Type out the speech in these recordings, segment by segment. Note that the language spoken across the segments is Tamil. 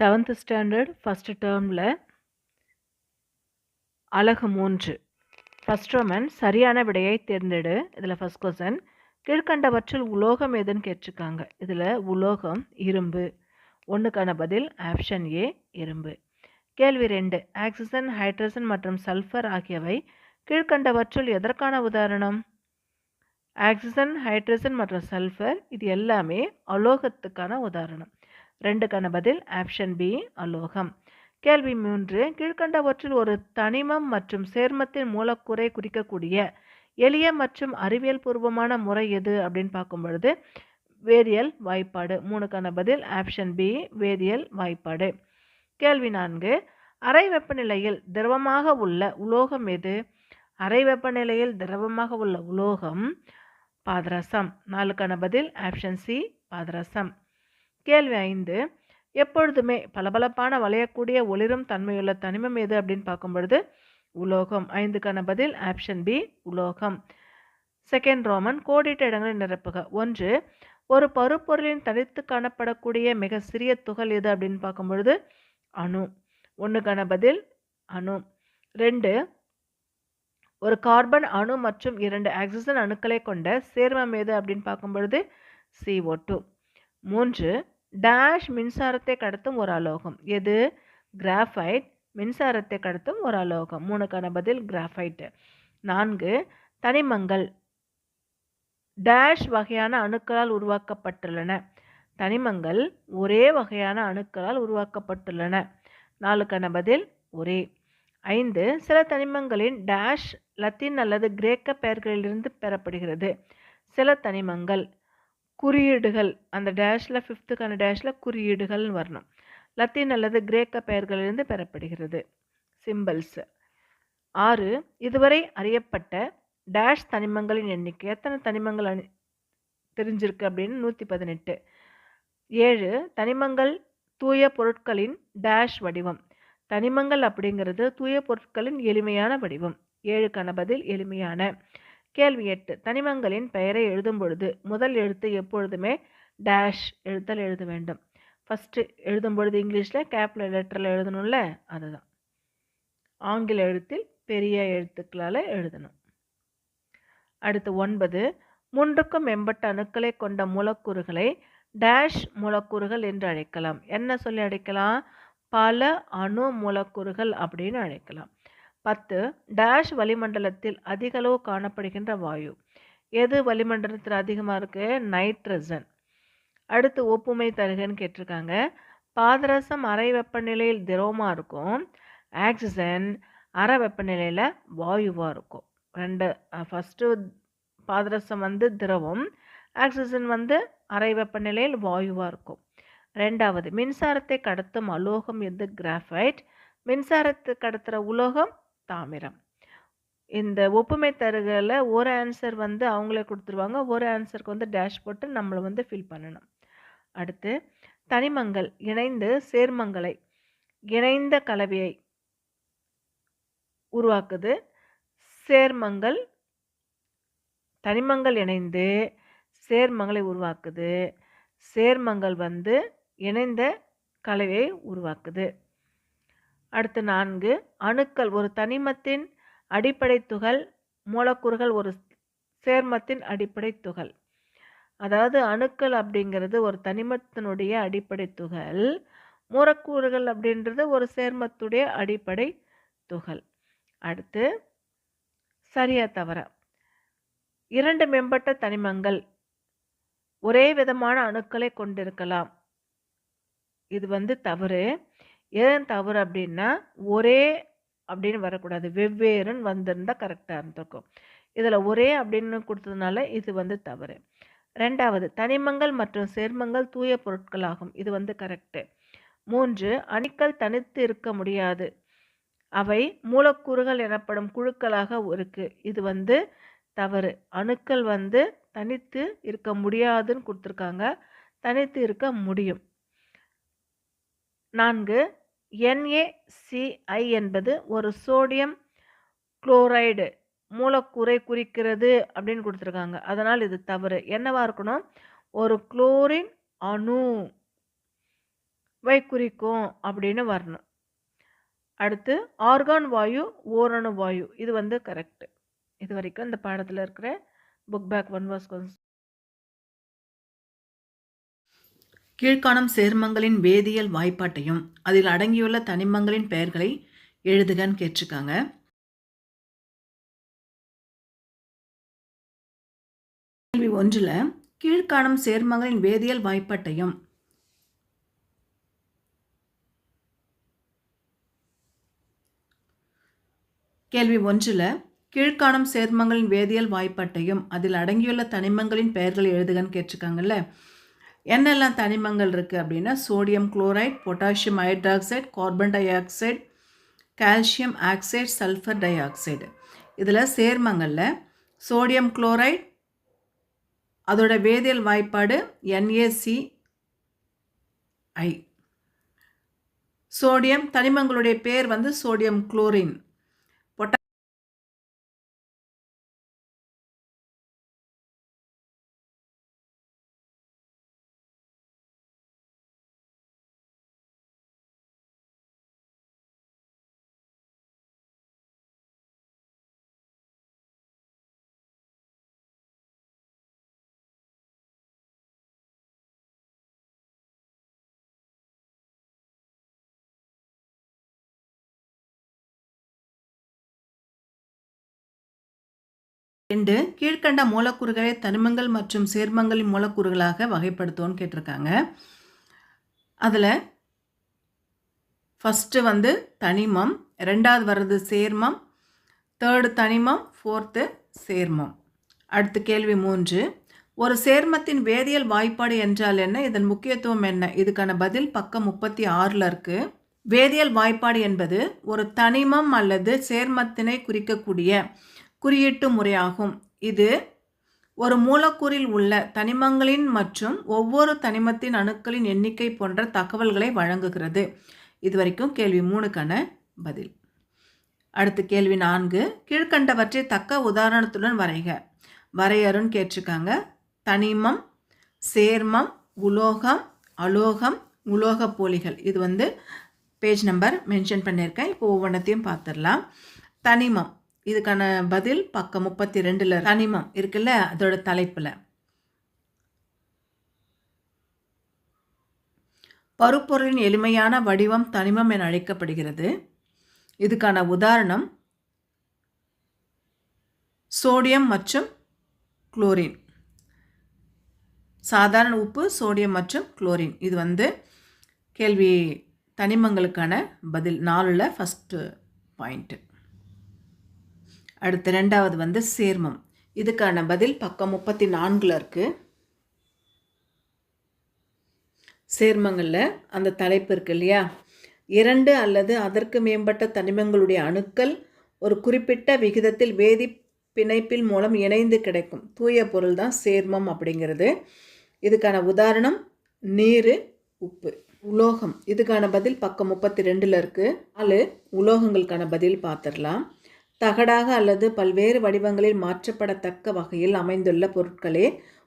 செவன்த் ஸ்டாண்டர்ட் ஃபஸ்ட்டு டேர்மில் அழகு மூன்று. ஃபஸ்ட் ரோமன் சரியான விடையை தேர்ந்தெடு. இதில் ஃபஸ்ட் கொஸ்டின் கீழ்கண்டவற்றில் உலோகம் எதுன்னு கேட்டிருக்காங்க. இதில் உலோகம் இரும்பு. ஒன்றுக்கான பதில் ஆப்ஷன் ஏ இரும்பு. கேள்வி ரெண்டு. ஆக்சிஜன் ஹைட்ரஜன் மற்றும் சல்ஃபர் ஆகியவை கீழ்கண்டவற்றுள் எதற்கான உதாரணம்? ஆக்சிஜன் ஹைட்ரஜன் மற்றும் சல்ஃபர் இது எல்லாமே அலோகத்துக்கான உதாரணம். ரெண்டுக்கான பதில் ஆப்ஷன் பி அலோகம். கேள்வி மூன்று கீழ்கண்டவற்றில் ஒரு தனிமம் மற்றும் சேர்மத்தின் மூலக்கூறை குறிக்கக்கூடிய எளிய மற்றும் அறிவியல் பூர்வமான முறை எது அப்படின்னு பார்க்கும் பொழுது வேதியியல் வாய்ப்பாடு. மூணுக்கான பதில் ஆப்ஷன் பி வேதியியல் வாய்ப்பாடு. கேள்வி நான்கு அறை வெப்பநிலையில் திரவமாக உள்ள உலோகம் எது? அறை வெப்பநிலையில் திரவமாக உள்ள உலோகம் பாதரசம். நாலுக்கான பதில் ஆப்ஷன் சி பாதரசம். கேள்வி ஐந்து எப்பொழுதுமே பளபளப்பான வளையக்கூடிய ஒளிரும் தன்மையுள்ள தனிமம் எது அப்படின்னு பார்க்கும் பொழுது உலோகம். ஐந்துக்கான பதில் ஆப்ஷன் பி உலோகம். செகண்ட் ரோமன் கோடிட்ட இடங்களை நிரப்புக. ஒன்று ஒரு பருப்பொருளின் தனித்து காணப்படக்கூடிய மிக சிறிய துகள் எது அப்படின்னு பார்க்கும் பொழுது அணு. ஒன்றுக்கான பதில் அணு. ரெண்டு ஒரு கார்பன் அணு மற்றும் இரண்டு ஆக்சிஜன் அணுக்களை கொண்ட சேர்மம் எது அப்படின்னு பார்க்கும் பொழுது சிஓ டூ மூன்று டேஷ் மின்சாரத்தை கடத்தும் ஒரு அலோகம். எது? கிராஃபைட் மின்சாரத்தை கடத்தும் ஒரு அலோகம். மூணுக்கான பதில் கிராஃபைட் நான்கு தனிமங்கள். டேஷ் வகையான அணுக்களால் உருவாக்கப்பட்டுள்ளன. தனிமங்கள் ஒரே வகையான அணுக்களால் உருவாக்கப்பட்டுள்ளன. நாலுக்கான பதில் ஒரே. ஐந்து சில தனிமங்களின் டேஷ் லத்தீன் அல்லது கிரேக்க பெயர்களிலிருந்து பெறப்படுகிறது. சில தனிமங்கள் குறியீடுகள் அந்த டேஷில் ஃபிஃப்த்துக்கான டேஷில் குறியீடுகள்னு வரணும். லத்தீன் அல்லது கிரேக்க பெயர்களிலிருந்து பெறப்படுகிறது. சிம்பிள்ஸ் ஆறு இதுவரை அறியப்பட்ட டேஷ் தனிமங்களின் எண்ணிக்கை. எத்தனை தனிமங்கள் அணி தெரிஞ்சிருக்கு அப்படின்னு நூற்றி பதினெட்டு ஏழு தனிமங்கள் தூய பொருட்களின் டேஷ் வடிவம். தனிமங்கள் அப்படிங்கிறது தூய பொருட்களின் எளிமையான வடிவம். ஏழுக்கான பதில் எளிமையான. கேள்வி எட்டு. தனிமங்களின் பெயரை எழுதும் பொழுது முதல் எழுத்து எப்பொழுதுமே டேஷ் எழுத்தல் எழுத வேண்டும். ஃபஸ்ட்டு எழுதும் பொழுது இங்கிலீஷில் கேப்பில் லெட்டரில் எழுதணும்ல? அதுதான். ஆங்கில எழுத்தில் பெரிய எழுத்துக்களால் எழுதணும். அடுத்து ஒன்பது. மூன்றுக்கும் மேம்பட்ட அணுக்களை கொண்ட மூலக்கூறுகளை டேஷ் மூலக்கூறுகள் என்று அழைக்கலாம். என்ன சொல்லி அழைக்கலாம்? பல அணு மூலக்கூறுகள் அப்படின்னு அழைக்கலாம். பத்து டேஷ் வளிமண்டலத்தில் அதிகளவு காணப்படுகின்ற வாயு. எது வளிமண்டலத்தில் அதிகமாக இருக்கு? நைட்ரஜன் அடுத்து ஒப்புமை தருகன்னு கேட்டிருக்காங்க. பாதரசம் அரை வெப்பநிலையில் திரவமாக இருக்கும். ஆக்சிஜன் அரை வெப்பநிலையில் வாயுவாக இருக்கும். ரெண்டு ஃபஸ்ட்டு பாதரசம் வந்து திரவம். ஆக்சிஜன் வந்து அரை வெப்பநிலையில் வாயுவாக இருக்கும். ரெண்டாவது மின்சாரத்தை கடத்தும் அலோகம் எது? கிராஃபைட் மின்சாரத்தை கடத்துகிற உலோகம் தாமிரம். இந்த ஒப்புமை தருகையில் ஒரு ஆன்சர் வந்து அவங்களே கொடுத்துருவாங்க. ஒரு ஆன்சருக்கு வந்து டேஷ் போட்டு நம்மளை வந்து ஃபில் பண்ணணும். அடுத்து தனிமங்கள் இணைந்து சேர்மங்களை இணைந்த கலவையை உருவாக்குது. சேர்மங்கள் தனிமங்கள் இணைந்து சேர்மங்களை உருவாக்குது. சேர்மங்கள் வந்து இணைந்த கலவையை உருவாக்குது. அடுத்து நான்கு அணுக்கள் ஒரு தனிமத்தின் அடிப்படை துகள் மூலக்கூறுகள் ஒரு சேர்மத்தின் அடிப்படை துகள். அதாவது அணுக்கள் அப்படிங்கிறது ஒரு தனிமத்தினுடைய அடிப்படை துகள் மூலக்கூறுகள் அப்படின்றது ஒரு சேர்மத்துடைய அடிப்படை துகள். அடுத்து சரியா தவற? இரண்டு மேம்பட்ட தனிமங்கள் ஒரே விதமான அணுக்களை கொண்டிருக்கலாம். இது வந்து தவறு. ஏன் தவறு அப்படின்னா ஒரே அப்படின்னு வரக்கூடாது. வெவ்வேறுன்னு வந்திருந்தால் கரெக்டாக இருந்திருக்கும். இதில் ஒரே அப்படின்னு கொடுத்ததுனால இது வந்து தவறு. ரெண்டாவது தனிமங்கள் மற்றும் சேர்மங்கள் தூய பொருட்களாகும் இது வந்து கரெக்டு மூன்று அணுக்கள் தனித்து இருக்க முடியாது. அவை மூலக்கூறுகள் எனப்படும் குழுக்களாக இருக்கு. இது வந்து தவறு. அணுக்கள் வந்து தனித்து இருக்க முடியாதுன்னு கொடுத்துருக்காங்க. தனித்து இருக்க முடியும். நான்கு என்ஏசிஐ என்பது ஒரு சோடியம் குளோரைடு மூலக்கூறை குறிக்கிறது அப்படின்னு கொடுத்துருக்காங்க. அதனால் இது தவறு. என்னவா இருக்கணும்? ஒரு குளோரின் அணு வை குறிக்கும் அப்படின்னு வரணும். அடுத்து ஆர்கான் வாயு ஓரணு வாயு. இது வந்து கரெக்ட் இது வரைக்கும் இந்த பாடத்தில் இருக்கிற புக் பேக் ஒன் வாஸ் கீழ்காணும் சேர்மங்களின் வேதியியல் வாய்ப்பாட்டையும் அதில் அடங்கியுள்ள தனிமங்களின் பெயர்களை எழுதுகன்னு கேட்டிருக்காங்க. கேள்வி ஒன்றில் கீழ்காணும் சேர்மங்களின் வேதியியல் வாய்ப்பாட்டையும் கேள்வி ஒன்றில் கீழ்காணும் சேர்மங்களின் வேதியியல் வாய்ப்பாட்டையும் அதில் அடங்கியுள்ள தனிமங்களின் பெயர்களை எழுதுகன்னு கேட்டிருக்காங்கல்ல என்னெல்லாம் தனிமங்கள் இருக்குது அப்படின்னா sodium chloride potassium hydroxide carbon dioxide calcium oxide sulphur dioxide இதில் சேர்மங்களில் சோடியம் குளோரைட் அதோட வேதியியல் வாய்ப்பாடு என்ஏசி ஐ சோடியம் தனிமங்களுடைய பேர் வந்து சோடியம் குளோரின் ரெண்டு கீழ்கண்ட மூலக்கூறுகளை தனிமங்கள் மற்றும் சேர்மங்களின் மூலக்கூறுகளாக வகைப்படுத்துவோன்னு கேட்டிருக்காங்க. அதில் ஃபஸ்ட்டு வந்து தனிமம் ரெண்டாவது வர்றது சேர்மம் தேர்டு தனிமம் ஃபோர்த்து சேர்மம். அடுத்த கேள்வி மூன்று. ஒரு சேர்மத்தின் வேதியியல் வாய்ப்பாடு என்றால் என்ன? இதன் முக்கியத்துவம் என்ன? இதுக்கான பதில் பக்கம் முப்பத்தி ஆறில் இருக்குது வேதியியல் வாய்ப்பாடு என்பது ஒரு தனிமம் அல்லது சேர்மத்தினை குறிக்கக்கூடிய குறியீட்டு முறையாகும். இது ஒரு மூலக்கூறில் உள்ள தனிமங்களின் மற்றும் ஒவ்வொரு தனிமத்தின் அணுக்களின் எண்ணிக்கை போன்ற தகவல்களை வழங்குகிறது. இது வரைக்கும் கேள்வி மூணுக்கான பதில். அடுத்து கேள்வி நான்கு. கீழ்கண்டவற்றை தக்க உதாரணத்துடன் வரைக. வரையறுன்னு கேட்டிருக்காங்க. தனிமம் சேர்மம் உலோகம் அலோகம் உலோக போலிகள். இது வந்து பேஜ் நம்பர் மென்ஷன் பண்ணியிருக்கேன். இப்போ ஒவ்வொன்றத்தையும் பார்த்துடலாம். தனிமம். இதுக்கான பதில் பக்கம் முப்பத்தி ரெண்டில் தனிமம் இருக்குல்ல அதோட தலைப்பில். பருப்பொருளின் எளிமையான வடிவம் தனிமம் என அழைக்கப்படுகிறது. இதுக்கான உதாரணம் சோடியம் மற்றும் குளோரின். சாதாரண உப்பு சோடியம் மற்றும் குளோரின். இது வந்து கேள்வி தனிமங்களுக்கான பதில் நாலில் ஃபஸ்ட்டு பாயிண்ட்டு அடுத்து ரெண்டாவது வந்து சேர்மம். இதுக்கான பதில் பக்கம் முப்பத்தி நான்கில் இருக்குது சேர்மங்களில் அந்த தலைப்பு இருக்கு இல்லையா? இரண்டு அல்லது அதற்கு மேம்பட்ட தனிமங்களுடைய அணுக்கள் ஒரு குறிப்பிட்ட விகிதத்தில் வேதி பிணைப்பில் மூலம் இணைந்து கிடைக்கும். தூய பொருள் தான் சேர்மம் அப்படிங்கிறது. இதுக்கான உதாரணம் நீர் உப்பு. உலோகம். இதுக்கான பதில் பக்கம் முப்பத்தி ரெண்டில் இருக்குது நாலு உலோகங்களுக்கான பதில் பார்த்துடலாம். தகடாக அல்லது பல்வேறு வடிவங்களில் மாற்றப்படத்தக்க வகையில் அமைந்துள்ள பொருட்களே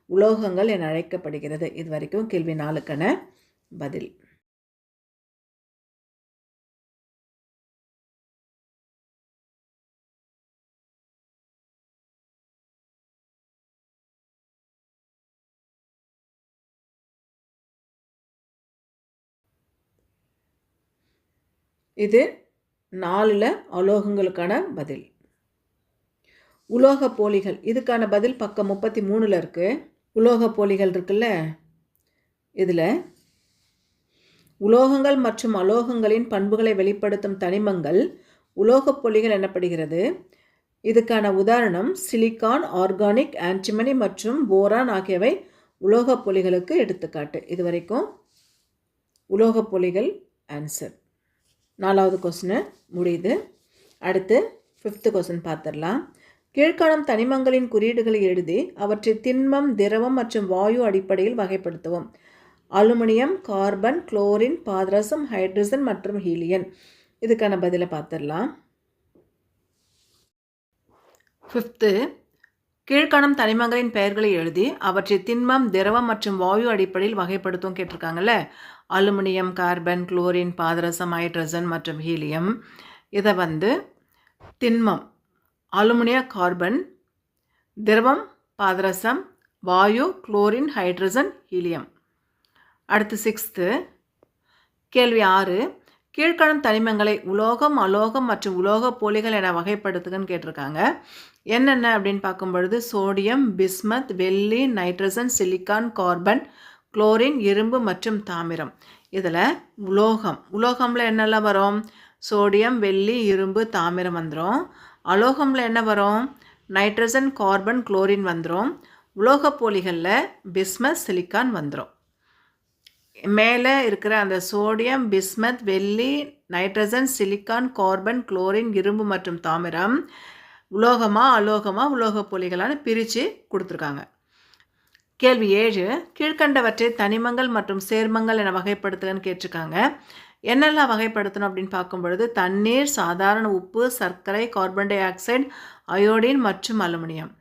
உலோகங்கள் என அழைக்கப்படுகிறது. இது வரைக்கும் கேள்வி நாளுக்கான பதில். இது நாலில் அலோகங்களுக்கான பதில். உலோக போலிகள் இதுக்கான பதில் பக்கம் முப்பத்தி மூணில் இருக்குது உலோக போலிகள் இருக்குல்ல? இதில் உலோகங்கள் மற்றும் அலோகங்களின் பண்புகளை வெளிப்படுத்தும் தனிமங்கள் உலோகப் பொலிகள் எனப்படுகிறது. இதுக்கான உதாரணம் சிலிக்கான் ஆர்கானிக் ஆன்டிமனி மற்றும் போரான் ஆகியவை உலோகப் பொலிகளுக்கு எடுத்துக்காட்டு. இது வரைக்கும் உலோகப் பொலிகள் ஆன்சர் நாலாவது கொஸ்டின் முடியுது. அடுத்து ஃபிஃப்த்து கொஸ்டின் பார்த்துடலாம். கீழ்காணும் தனிமங்களின் குறியீடுகளை எழுதி அவற்றை திண்மம் திரவம் மற்றும் வாயு அடிப்படையில் வகைப்படுத்துவோம். அலுமினியம் கார்பன் குளோரின் பாதரசம் ஹைட்ரஜன் மற்றும் ஹீலியன் இதுக்கான பதிலை பார்த்துடலாம். ஃபிஃப்த்து கீழ்காணும் தனிமங்களின் பெயர்களை எழுதி அவற்றை திண்மம் திரவம் மற்றும் வாயு அடிப்படையில் வகைப்படுத்தும் கேட்டிருக்காங்கல்ல. அலுமினியம் கார்பன் குளோரின் பாதரசம் ஹைட்ரஜன் மற்றும் ஹீலியம். இதை வந்து திண்மம் அலுமினிய கார்பன் திரவம் பாதரசம் வாயு குளோரின் ஹைட்ரஜன் ஹீலியம். அடுத்து சிக்ஸ்த்து கேள்வி ஆறு கீழ்காணும் தனிமங்களை உலோகம் அலோகம் மற்றும் உலோக போலிகள் என வகைப்படுத்துகன்னு கேட்டிருக்காங்க. என்னென்ன அப்படின்னு பார்க்கும் பொழுது சோடியம் பிஸ்மத் வெள்ளி நைட்ரஜன் சிலிக்கான் கார்பன் குளோரின் இரும்பு மற்றும் தாமிரம். இதில் உலோகம். உலோகமில் என்னெல்லாம் வரும்? சோடியம் வெள்ளி இரும்பு தாமிரம் வந்துடும் அலோகமில் என்ன வரும்? நைட்ரஜன் கார்பன் குளோரின் வந்துடும் உலோகப் போலிகளில் பிஸ்மத் சிலிக்கான் வந்துடும் மேலே இருக்கிற அந்த சோடியம் பிஸ்மத் வெள்ளி நைட்ரஜன் சிலிக்கான் கார்பன் குளோரின் இரும்பு மற்றும் தாமிரம் உலோகமாக அலோகமாக உலோகப் போலிகளான பிரித்து கொடுத்துருக்காங்க. கேள்வி ஏழு கீழ்கண்டவற்றை தனிமங்கள் மற்றும் சேர்மங்கள் என வகைப்படுத்துகன்னு கேட்டிருக்காங்க. என்னெல்லாம் வகைப்படுத்தணும் அப்படின்னு பார்க்கும் பொழுது தண்ணீர் சாதாரண உப்பு சர்க்கரை கார்பன் டை ஆக்சைடு அயோடின் மற்றும் அலுமினியம்.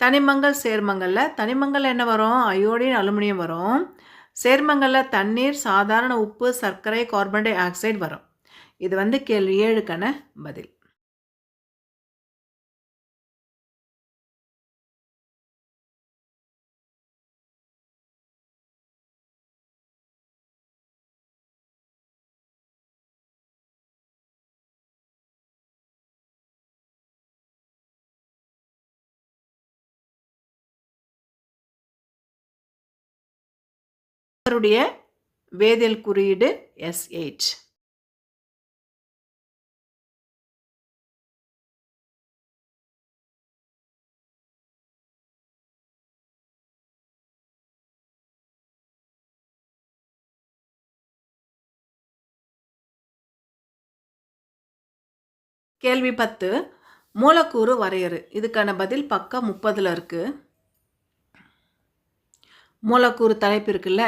தனிமங்கள் சேர்மங்களில் தனிமங்கள் என்ன வரும்? அயோடின் அலுமினியம் வரும். சேர்மங்களில் தண்ணீர் சாதாரண உப்பு சர்க்கரை கார்பன் டை ஆக்சைடு வரும். இது வந்து கேள்வி ஏழுக்கான பதில். அவருடைய வேதியல் குறியீடு எஸ் எயிட் கேள்வி பத்து. மூலக்கூறு வரையறு. இதுக்கான பதில் பக்கம் முப்பதில் இருக்குது மூலக்கூறு தலைப்பு இருக்குல்ல?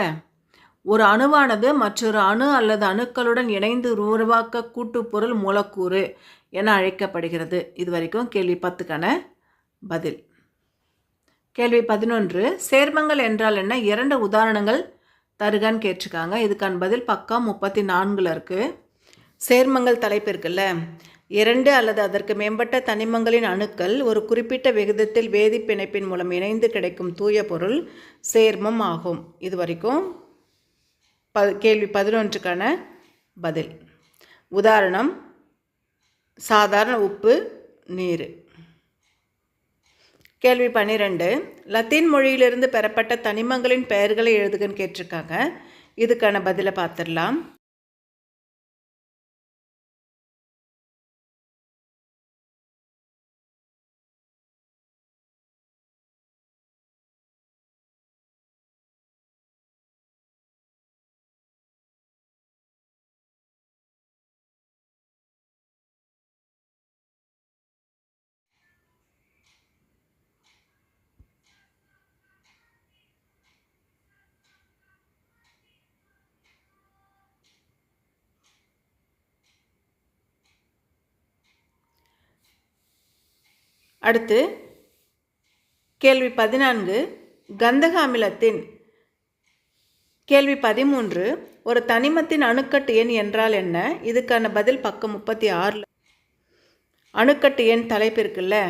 ஒரு அணுவானது மற்றொரு அணு அல்லது அணுக்களுடன் இணைந்து உருவாக்க கூட்டுப்பொருள் மூலக்கூறு என அழைக்கப்படுகிறது. இது வரைக்கும் கேள்வி பத்துக்கான பதில். கேள்வி பதினொன்று சேர்மங்கள் என்றால் என்ன? இரண்டு உதாரணங்கள் தருகன்னு கேட்டிருக்காங்க. இதுக்கான பதில் பக்கம் முப்பத்தி நான்கில் இருக்குது சேர்மங்கள் தலைப்பு இருக்குல்ல? இரண்டு அல்லது அதற்கு மேம்பட்ட தனிமங்களின் அணுக்கள் ஒரு குறிப்பிட்ட விகிதத்தில் வேதிப்பிணைப்பின் மூலம் இணைந்து கிடைக்கும் தூய பொருள் சேர்மம் ஆகும். இது வரைக்கும் ப கேள்வி பதினொன்றுக்கான பதில். உதாரணம் சாதாரண உப்பு நீர். கேள்வி பன்னிரெண்டு லத்தீன் மொழியிலிருந்து பெறப்பட்ட தனிமங்களின் பெயர்களை எழுதுகன்னு கேட்டிருக்காங்க. இதுக்கான பதிலை பார்த்துடலாம். அடுத்து கேள்வி பதினான்கு கந்தக அமிலத்தின் கேள்வி பதிமூன்று ஒரு தனிமத்தின் அணுக்கட்டு எண் என்றால் என்ன? இதுக்கான பதில் பக்கம் முப்பத்தி ஆறில். அணுக்கட்டு எண் தலைப்பு இருக்குல்ல?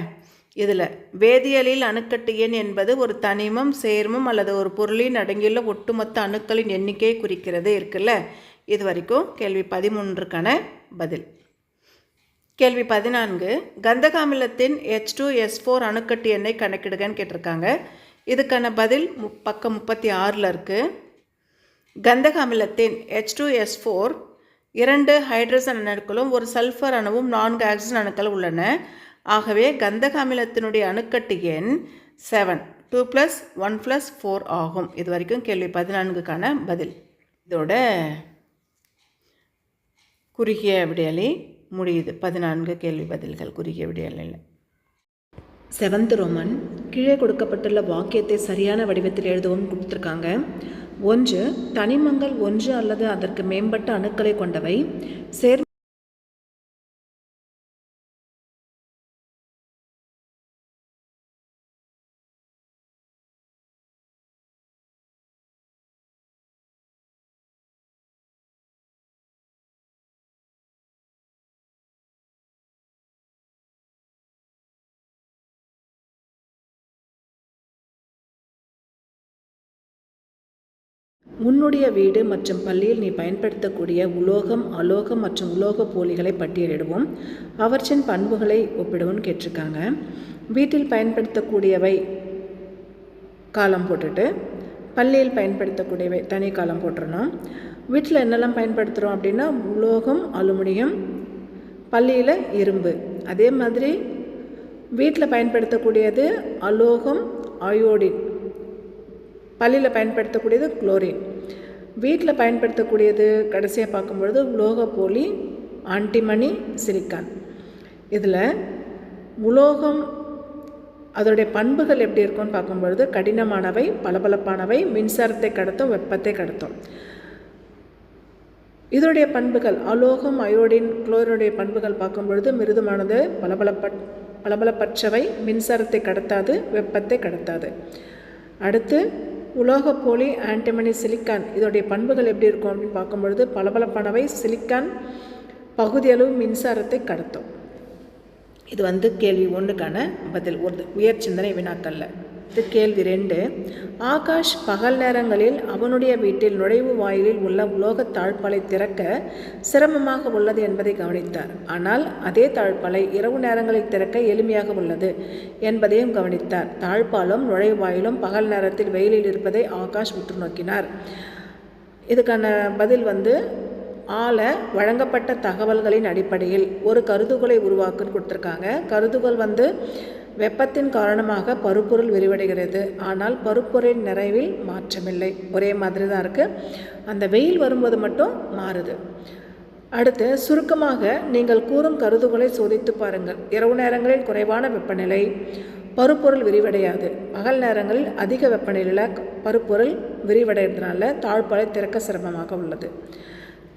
இதில் வேதியியலில் அணுக்கட்டு எண் என்பது ஒரு தனிமம் சேர்மம் அல்லது ஒரு பொருளின் அடங்கியுள்ள ஒட்டுமொத்த அணுக்களின் எண்ணிக்கையை குறிக்கிறது இருக்குல்ல? இது வரைக்கும் கேள்வி பதிமூன்றுக்கான பதில். கேள்வி பதினான்கு. கந்தக அமிலத்தின் ஹெச் டூ எஸ் ஃபோர் அணுக்கட்டு எண்ணை கணக்கிடுகன்னு கேட்டிருக்காங்க. இதுக்கான பதில் மு பக்கம் முப்பத்தி ஆறில் இருக்குது கந்தக அமிலத்தின் ஹெச் டூ எஸ் ஃபோர் இரண்டு ஹைட்ரஜன் அணுக்களும் ஒரு சல்ஃபர் அணுவும் நான்கு ஆக்சிஜன் அணுக்கள் உள்ளன. ஆகவே கந்தக அமிலத்தினுடைய அணுக்கட்டு எண் seven two plus one plus four ஆகும். இது வரைக்கும் கேள்வி பதினான்குக்கான பதில். இதோட குறுகிய விடியலி முடியுது. பதினான்கு கேள்வி பதில்கள் குறுகிய விடையலில். செவன்த் ரோமன் கீழே கொடுக்கப்பட்டுள்ள வாக்கியத்தை சரியான வடிவத்தில் எழுதவும் கொடுத்துருக்காங்க. ஒன்று தனிமங்கள் ஒன்று அல்லது அதற்கு மேம்பட்ட அணுக்களை கொண்டவை சேர் உன்னுடைய வீடு மற்றும் பள்ளியில் நீ பயன்படுத்தக்கூடிய உலோகம் அலோகம் மற்றும் உலோக போலிகளை பட்டியலிடுவோம். அவற்றின் பண்புகளை ஒப்பிடுவோம்னு கேட்டிருக்காங்க. வீட்டில் பயன்படுத்தக்கூடியவை காலம் போட்டுட்டு பள்ளியில் பயன்படுத்தக்கூடியவை தனி காலம் போட்டுறணும். வீட்டில் என்னெல்லாம் பயன்படுத்துகிறோம் அப்படின்னா உலோகம் அலுமினியம் பள்ளியில் இரும்பு. அதே மாதிரி வீட்டில் பயன்படுத்தக்கூடியது அலோகம் அயோடின். பள்ளியில் பயன்படுத்தக்கூடியது குளோரின். வீட்டில் பயன்படுத்தக்கூடியது கடைசியாக பார்க்கும்பொழுது உலோக போலி ஆன்டிமணி சிலிக்கான். இதில் உலோகம் அதோடைய பண்புகள் எப்படி இருக்கும்னு பார்க்கும்பொழுது கடினமானவை பளபளப்பானவை மின்சாரத்தை கடத்தும் வெப்பத்தை கடத்தும். இதோடைய பண்புகள் அலோகம் அயோடின் குளோரினுடைய பண்புகள் பார்க்கும்பொழுது மிருதுமானது பளபளப்பட் பளபளப்பற்றவை மின்சாரத்தை கடத்தாது வெப்பத்தை கடத்தாது. அடுத்து உலோக போலி ஆன்டிமனி சிலிக்கான். இதோடைய பண்புகள் எப்படி இருக்கும் அப்படின்னு பார்க்கும்பொழுது பளபளப்பானவை சிலிக்கான் பகுதியளவு மின்சாரத்தை கடத்தும். இது வந்து கேள்வி ஒன்றுக்கான பதில். ஒரு உயர் சிந்தனை வினாக்கல்ல இது கேள்வி ரெண்டு. ஆகாஷ் பகல் நேரங்களில் அவனுடைய வீட்டில் நுழைவு வாயிலில் உள்ள உலோக தாழ்பாலை திறக்க சிரமமாக உள்ளது என்பதை கவனித்தார். ஆனால் அதே தாழ்பாலை இரவு நேரங்களில் திறக்க எளிமையாக உள்ளது என்பதையும் கவனித்தார். தாழ்பாலும் நுழைவாயிலும் பகல் நேரத்தில் வெயிலில் இருப்பதை ஆகாஷ் உற்று நோக்கினார் இதுக்கான பதில் வந்து ஆல வழங்கப்பட்ட தகவல்களின் அடிப்படையில் ஒரு கருதுகோளை உருவாக்குன்னு கொடுத்துருக்காங்க. கருதுகோள் வந்து வெப்பத்தின் காரணமாக பருப்பொருள் விரிவடைகிறது. ஆனால் பருப்பொருளின் நிறைவில் மாற்றமில்லை. ஒரே மாதிரி தான் இருக்குது அந்த வெயில் வரும்போது மட்டும் மாறுது. அடுத்து சுருக்கமாக நீங்கள் கூறும் கருதுகோளை சோதித்து பாருங்கள். இரவு நேரங்களில் குறைவான வெப்பநிலை பருப்பொருள் விரிவடையாது. பகல் நேரங்களில் அதிக வெப்பநிலையில் பருப்பொருள் விரிவடைகிறதுனால தாழ்பாலை திறக்க சிரமமாக உள்ளது.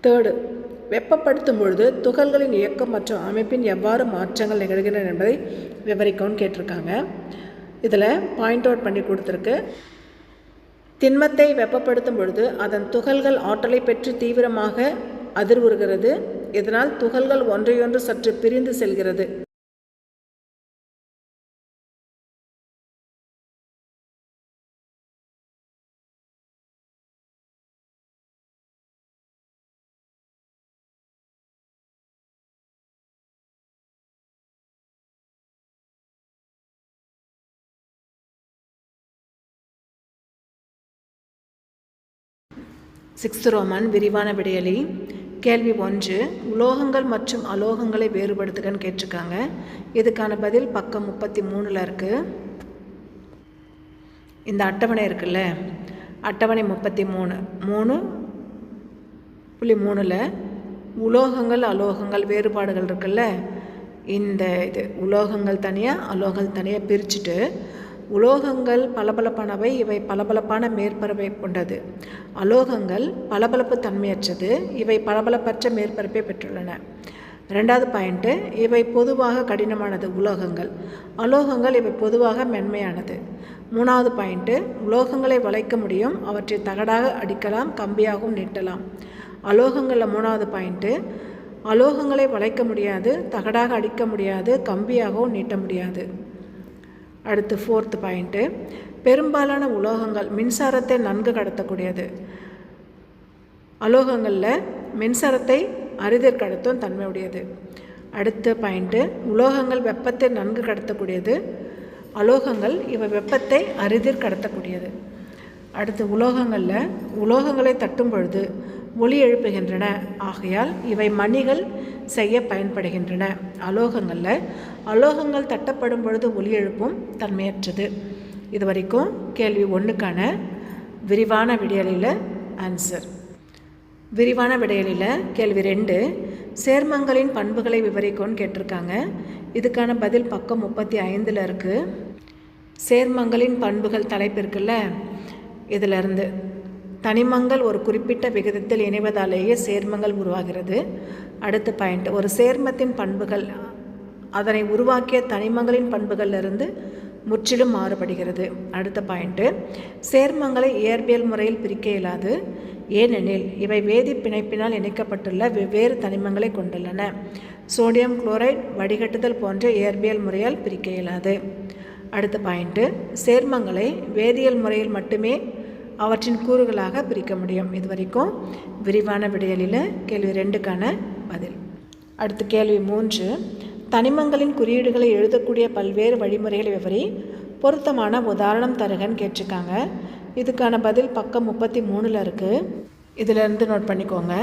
தேர்டு வெப்பப்படுத்தும் பொழுது துகள்களின் இயக்கம் மற்றும் அமைப்பின் எவ்வாறு மாற்றங்கள் நிகழ்கின்றன என்பதை விவரிக்கவும் கேட்டிருக்காங்க. இதில் பாயிண்ட் அவுட் பண்ணி கொடுத்துருக்கு. திண்மத்தை வெப்பப்படுத்தும் பொழுது அதன் துகள்கள் ஆற்றலை பெற்று தீவிரமாக அதிர்வுறுகிறது. இதனால் துகள்கள் ஒன்றையொன்று சற்று பிரிந்து செல்கிறது. சிக்ஸ்த் ரோமன் விரிவான விடையலி. கேள்வி ஒன்று உலோகங்கள் மற்றும் அலோகங்களை வேறுபடுத்துகன்னு கேட்டிருக்காங்க. இதுக்கான பதில் பக்கம் முப்பத்தி மூணில் இருக்குது இந்த அட்டவணை இருக்குல்ல? அட்டவணை முப்பத்தி மூணு மூணு புள்ளி மூணில் உலோகங்கள் அலோகங்கள் வேறுபாடுகள் இருக்குல்ல? இந்த இது உலோகங்கள் தனியாக அலோகங்கள் தனியாக பிரிச்சுட்டு உலோகங்கள் பளபளப்பானவை இவை பளபளப்பான மேற்பரப்பை கொண்டது. அலோகங்கள் பளபளப்பு தன்மையற்றது இவை பளபளப்பற்ற மேற்பரப்பை பெற்றுள்ளன. ரெண்டாவது பாயிண்ட்டு இவை பொதுவாக கடினமானது உலோகங்கள். அலோகங்கள் இவை பொதுவாக மென்மையானது. மூணாவது பாயிண்ட்டு உலோகங்களை வளைக்க முடியும் அவற்றை தகடாக அடிக்கலாம் கம்பியாகவும் நீட்டலாம். அலோகங்களில் மூணாவது பாயிண்ட்டு அலோகங்களை வளைக்க முடியாது தகடாக அடிக்க முடியாது கம்பியாகவும் நீட்ட முடியாது. அடுத்து ஃபோர்த்து பாயிண்ட்டு பெரும்பாலான உலோகங்கள் மின்சாரத்தை நன்கு கடத்தக்கூடியது. அலோகங்களில் மின்சாரத்தை அரிதிர் கடத்தும் தன்மையுடையது. அடுத்த பாயிண்ட்டு உலோகங்கள் வெப்பத்தை நன்கு கடத்தக்கூடியது. அலோகங்கள் இவை வெப்பத்தை அரிதிர் கடத்தக்கூடியது. அடுத்து உலோகங்களில் உலோகங்களை தட்டும் பொழுது ஒளி எழுப்புகின்றன. ஆகையால் இவை மணிகள் செய்ய பயன்படுகின்றன. அலோகங்களில் அலோகங்கள் தட்டப்படும் பொழுது ஒலி எழுப்பும் தன்மையற்றது. இது வரைக்கும் கேள்வி ஒன்றுக்கான விரிவான விடையலில் ஆன்சர் விரிவான விடையலில் கேள்வி ரெண்டு சேர்மங்களின் பண்புகளை விவரிக்கும்னு கேட்டிருக்காங்க. இதுக்கான பதில் பக்கம் முப்பத்தி ஐந்தில் இருக்குது சேர்மங்களின் பண்புகள் தலைப்பு இருக்குல்ல இதிலிருந்து தனிமங்கள் ஒரு குறிப்பிட்ட விகிதத்தில் இணைவதாலேயே சேர்மங்கள் உருவாகிறது. அடுத்த பாயிண்ட் ஒரு சேர்மத்தின் பண்புகள் அதனை உருவாக்கிய தனிமங்களின் பண்புகளிலிருந்து முற்றிலும் மாறுபடுகிறது. அடுத்த பாயிண்ட்டு சேர்மங்களை இயற்பியல் முறையில் பிரிக்க இயலாது. ஏனெனில் இவை வேதி பிணைப்பினால் இணைக்கப்பட்டுள்ள வெவ்வேறு தனிமங்களை கொண்டுள்ளன. சோடியம் குளோரைட் வடிகட்டுதல் போன்ற இயற்பியல் முறையால் பிரிக்க இயலாது. அடுத்த பாயிண்ட்டு சேர்மங்களை வேதியியல் முறையில் மட்டுமே அவற்றின் கூறுகளாக பிரிக்க முடியும். இது வரைக்கும் விரிவான விடையலில் கேள்வி ரெண்டுக்கான பதில். அடுத்து கேள்வி மூன்று. தனிமங்களின் குறியீடுகளை எழுதக்கூடிய பல்வேறு வழிமுறைகளை விவரி பொருத்தமான உதாரணம் தருகன்னு கேட்டிருக்காங்க. இதுக்கான பதில் பக்கம் முப்பத்தி மூணில் இருக்குது இதிலேருந்து நோட் பண்ணிக்கோங்க.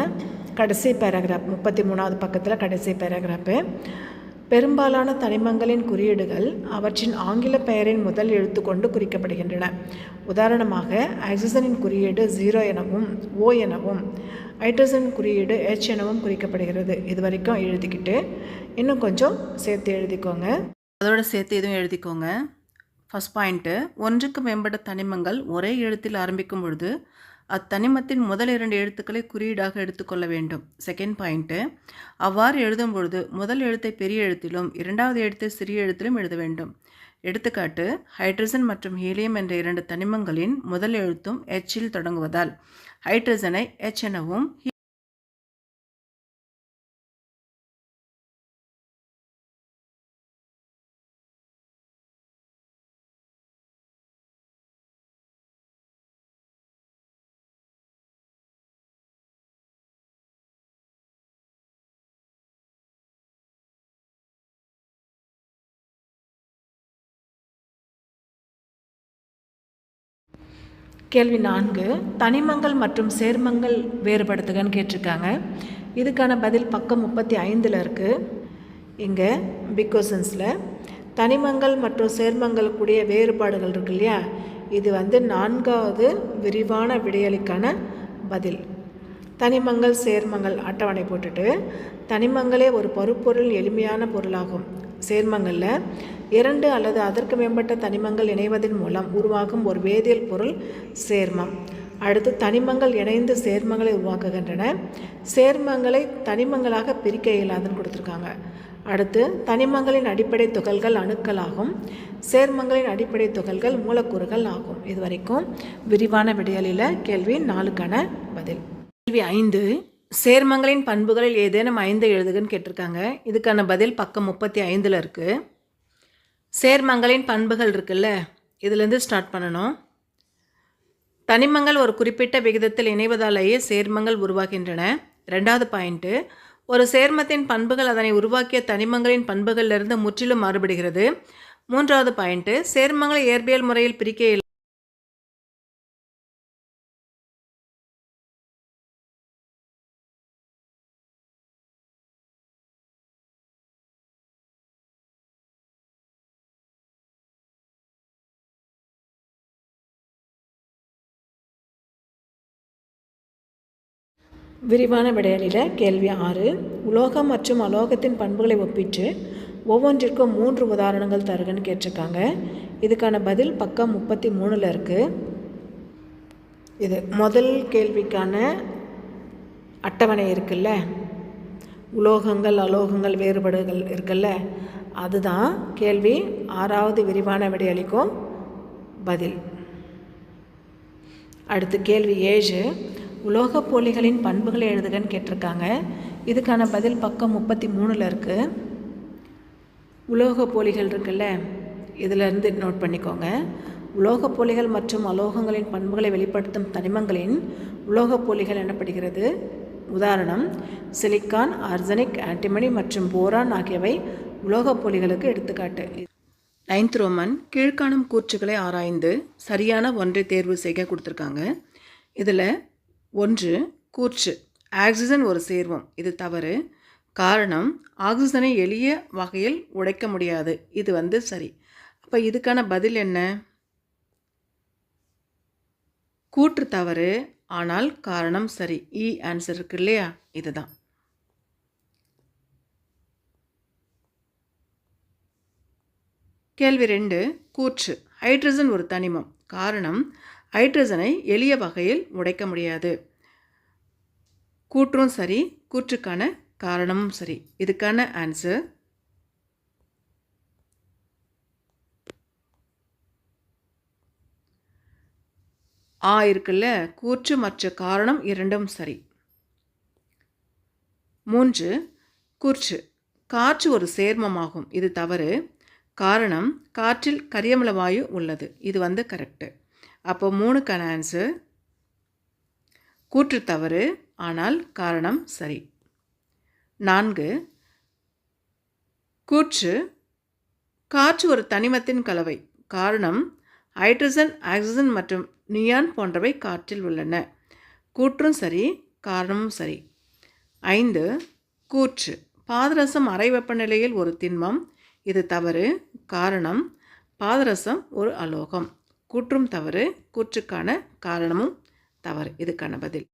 கடைசி பேராகிராஃப் முப்பத்தி மூணாவது பக்கத்தில் கடைசி பேராகிராஃபு. பெரும்பாலான தனிமங்களின் குறியீடுகள் அவற்றின் ஆங்கில பெயரின் முதல் எழுத்து கொண்டு குறிக்கப்படுகின்றன. உதாரணமாக ஆக்சிஜனின் குறியீடு ஜீரோ எனவும் ஓ எனவும் ஹைட்ரஜன் குறியீடு ஹெச் எனவும் குறிக்கப்படுகிறது. இது வரைக்கும் எழுதிக்கிட்டு இன்னும் கொஞ்சம் சேர்த்து எழுதிக்கோங்க. அதோட சேர்த்து இதுவும் எழுதிக்கோங்க. ஃபஸ்ட் பாயிண்ட்டு ஒன்றுக்கு மேம்பட்ட தனிமங்கள் ஒரே எழுத்தில் ஆரம்பிக்கும் பொழுது அத்தனிமத்தின் முதல் இரண்டு எழுத்துக்களை குறியீடாக எடுத்துக்கொள்ள வேண்டும். செகண்ட் பாயிண்ட்டு அவ்வாறு எழுதும் பொழுது முதல் எழுத்தை பெரிய எழுத்திலும் இரண்டாவது எழுத்தை சிறிய எழுத்திலும் எழுத வேண்டும். எடுத்துக்காட்டு ஹைட்ரஜன் மற்றும் ஹீலியம் என்ற இரண்டு தனிமங்களின் முதல் எழுத்தும் எச்சில் தொடங்குவதால் ஹைட்ரஜனை எச் எனவும் கேள்வி நான்கு தனிமங்கள் மற்றும் சேர்மங்கள் வேறுபடுத்துகன்னு கேட்டிருக்காங்க. இதுக்கான பதில் பக்கம் முப்பத்தி ஐந்தில் இருக்குது இங்கே பிக்கோசன்ஸில் தனிமங்கள் மற்றும் சேர்மங்களுக்குடைய வேறுபாடுகள் இருக்கு இல்லையா? இது வந்து நான்காவது விரிவான விடையளிக்கான பதில். தனிமங்கள் சேர்மங்கள் அட்டவணை போட்டுட்டு தனிமங்களே ஒரு பருப்பொருள் எளிமையான பொருளாகும். சேர்மங்களில் இரண்டு அல்லது அதற்கு மேம்பட்ட தனிமங்கள் இணைவதன் மூலம் உருவாகும் ஒரு வேதியியல் பொருள் சேர்மம். அடுத்து தனிமங்கள் இணைந்து சேர்மங்களை உருவாக்குகின்றன. சேர்மங்களை தனிமங்களாக பிரிக்க இயலாதுன்னு கொடுத்துருக்காங்க. அடுத்து தனிமங்களின் அடிப்படை துகள்கள் அணுக்களாகும் சேர்மங்களின் அடிப்படை துகள்கள் மூலக்கூறுகள் ஆகும். இதுவரைக்கும் விரிவான விடையலில் கேள்வி நாலுக்கான பதில். கேள்வி ஐந்து. சேர்மங்களின் பண்புகளில் ஏதேனும் ஐந்து எழுதுகன்னு கேட்டிருக்காங்க. இதுக்கான பதில் பக்கம் முப்பத்தி ஐந்தில் இருக்குது சேர்மங்களின் பண்புகள் இருக்குல்ல இதுலேருந்து ஸ்டார்ட் பண்ணணும். தனிமங்கள் ஒரு குறிப்பிட்ட விகிதத்தில் இணைவதாலேயே சேர்மங்கள் உருவாகின்றன. ரெண்டாவது பாயிண்ட்டு ஒரு சேர்மத்தின் பண்புகள் அதனை உருவாக்கிய தனிமங்களின் பண்புகளிலிருந்து முற்றிலும் மாறுபடுகிறது. மூன்றாவது பாயிண்ட்டு சேர்மங்களை இயற்பியல் முறையில் பிரிக்க விரிவான விடையலில் கேள்வி ஆறு. உலோகம் மற்றும் அலோகத்தின் பண்புகளை ஒப்பிட்டு ஒவ்வொன்றிற்கும் மூன்று உதாரணங்கள் தருகன்னு கேட்டிருக்காங்க. இதுக்கான பதில் பக்கம் முப்பத்தி மூணில் இருக்குது இது முதல் கேள்விக்கான அட்டவணை இருக்குல்ல? உலோகங்கள் அலோகங்கள் வேறுபாடுகள் இருக்குல்ல? அதுதான் கேள்வி ஆறாவது விரிவான விடையளிக்கும் பதில். அடுத்து கேள்வி ஏழு. உலோகப் போலிகளின் பண்புகளை எழுதுகன்னு கேட்டிருக்காங்க. இதுக்கான பதில் பக்கம் முப்பத்தி மூணில் இருக்குது உலோகப் போலிகள் இருக்குல்ல இதிலிருந்து நோட் பண்ணிக்கோங்க. உலோகப் போலிகள் மற்றும் அலோகங்களின் பண்புகளை வெளிப்படுத்தும் தனிமங்களின் உலோகப் போலிகள் எனப்படுகிறது. உதாரணம் சிலிக்கான் ஆர்சனிக் ஆன்டிமனி மற்றும் போரான் ஆகியவை உலோகப் போலிகளுக்கு எடுத்துக்காட்டு. நைன்த் ரோமன் கீழ்காணும் கூற்றுகளை ஆராய்ந்து சரியான ஒன்றை தேர்வு செய்ய கொடுத்துருக்காங்க. இதில் ஒன்று கூற்று. ஆக்சிஜன் ஒரு சேர்மம். இது தவறு. காரணம் ஆக்சிஜனை எளிய வகையில் உடைக்க முடியாது. இது வந்து சரி. அப்போ இதுக்கான பதில் என்ன? கூற்று தவறு. ஆனால் காரணம் சரி. E இ ஆன்சர் இருக்கு இல்லையா? இதுதான். கேள்வி ரெண்டு கூற்று. ஹைட்ரஜன் ஒரு தனிமம். காரணம் ஹைட்ரஜனை எளிய வகையில் உடைக்க முடியாது. கூற்றும் சரி கூற்றுக்கான காரணமும் சரி. இதுக்கான ஆன்சர் ஆ இருக்குல்ல கூற்று மற்ற காரணம் இரண்டும் சரி. மூன்று கூற்று. காற்று ஒரு சேர்மமாகும். இது தவறு. காரணம் காற்றில் கரியமில வாயு உள்ளது. இது வந்து கரெக்டு அப்போ மூணுக்கான ஆன்சர் கூற்று தவறு ஆனால் காரணம் சரி. நான்கு கூற்று காற்று ஒரு தனிமத்தின் கலவை. காரணம் ஹைட்ரஜன் ஆக்சிஜன் மற்றும் நியான் போன்றவை காற்றில் உள்ளன. கூற்றும் சரி காரணமும் சரி. ஐந்து கூற்று பாதரசம் அறை வெப்பநிலையில் ஒரு திண்மம். இது தவறு காரணம் பாதரசம் ஒரு அலோகம். கூற்றும் தவறு கூற்றுக்கான காரணமும் தவறு. இதுக்கான பதில்.